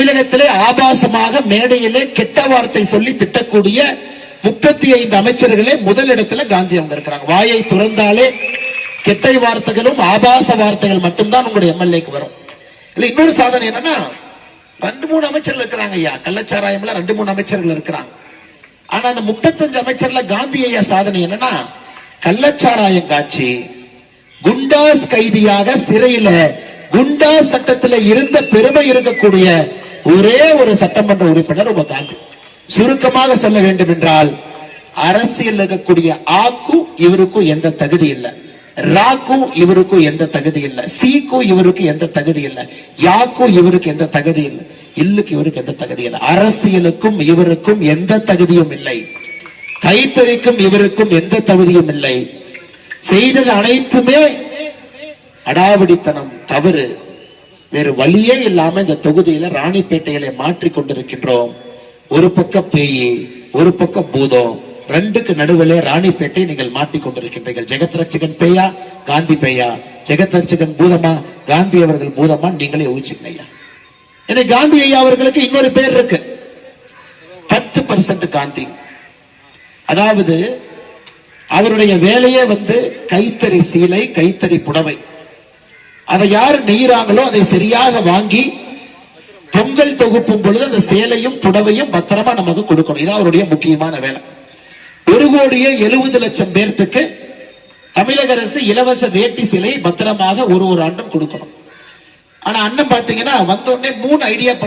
தமிழகத்திலே ஆபாசமாக மேடையிலே கெட்ட வார்த்தை சொல்லி திட்டக்கூடிய முப்பத்தி ஐந்து அமைச்சர்களே முதலிடத்துல காந்தி அவங்க இருக்கிறாங்க. வாயை துறந்தாலே கெட்ட வார்த்தைகளும் ஆபாச வார்த்தைகள் மட்டும்தான் உங்களுடைய எம்எல்ஏக்கு வரும். இல்ல இன்னொரு சாதனை என்னன்னா ரெண்டு மூணு அமைச்சர்கள் இருக்கிறாங்க ஐயா. கள்ளச்சாராயம்ல ரெண்டு மூணு அமைச்சர்கள் இருக்கிறாங்க. ஆனா அந்த முப்பத்தஞ்சு அமைச்சர்ல காந்தி ஐயா சாதனை என்னன்னா கள்ளச்சாராயம் காட்சி குண்டாஸ் கைதியாக சிறையில குண்டாஸ் சட்டத்துல இருந்த பெருமை இருக்கக்கூடிய ஒரே ஒரு சட்டமன்ற உறுப்பினர் உங்க காந்தி. சுருக்கமாக சொல்ல வேண்டும் என்றால் அரசியல் இருக்கக்கூடிய ஆக்கும் இவருக்கும் எந்த தகுதி இல்லை. ராக்கும் இவருக்கும் எந்த தகுதி இல்லை. சீக்கும் இவருக்கு எந்த தகுதி இல்லை. யாக்கும் இவருக்கு எந்த தகுதி இல்லை. இல்லுக்கு இவருக்கு எந்த தகுதி இல்லை. அரசியலுக்கும் இவருக்கும் எந்த தகுதியும் இல்லை. கைத்தறிக்கும் இவருக்கும் எந்த தகுதியும் இல்லை. செய்தது அனைத்துமே அடாவடித்தனம் தவறு. வேறு வழியே இல்லாம இந்த தொகுதியில ராணிப்பேட்டையில மாற்றி கொண்டிருக்கின்றோம். ஒரு பக்கம் பேயி ஒரு பக்கம் பூதம். ரெண்டுக்கு நடுவில் ராணிப்பேட்டை நீங்கள் மாட்டிக் கொண்டிருக்கின்றீர்கள். ஜெகத் ரட்சகன் பேயா காந்தி பேயா? ஜெகத் ரட்சகன் பூதமா? காந்தி அவர்கள் பூதமா? நீங்களே யோசிச்சுங்க ஐயா. ஏன்னா காந்தி ஐயா அவர்களுக்கு இன்னொரு பேர் இருக்கு. பத்து பர்சன்ட் காந்தி. அதாவது அவருடைய வேலையே வந்து கைத்தறி சீலை கைத்தறி புடவை. அதை யார் நெய்கிறாங்களோ அதை சரியாக வாங்கி பொங்கல் தொகுப்பும் பொழுது அந்த சேலையும் புடவையும் பத்திரமா நமக்கு கொடுக்கணும். இதான் அவருடைய முக்கியமான வேலை. ஒரு கோடியே எழுபது லட்சம் பேர்த்துக்கு தமிழக அரசு இலவச வேட்டி சிலை பத்திரமாக ஒரு ஒரு ஆண்டும் கொடுக்கணும். ஆனா அண்ணன் பாத்தீங்கன்னா வந்த உடனே மூணு ஐடியா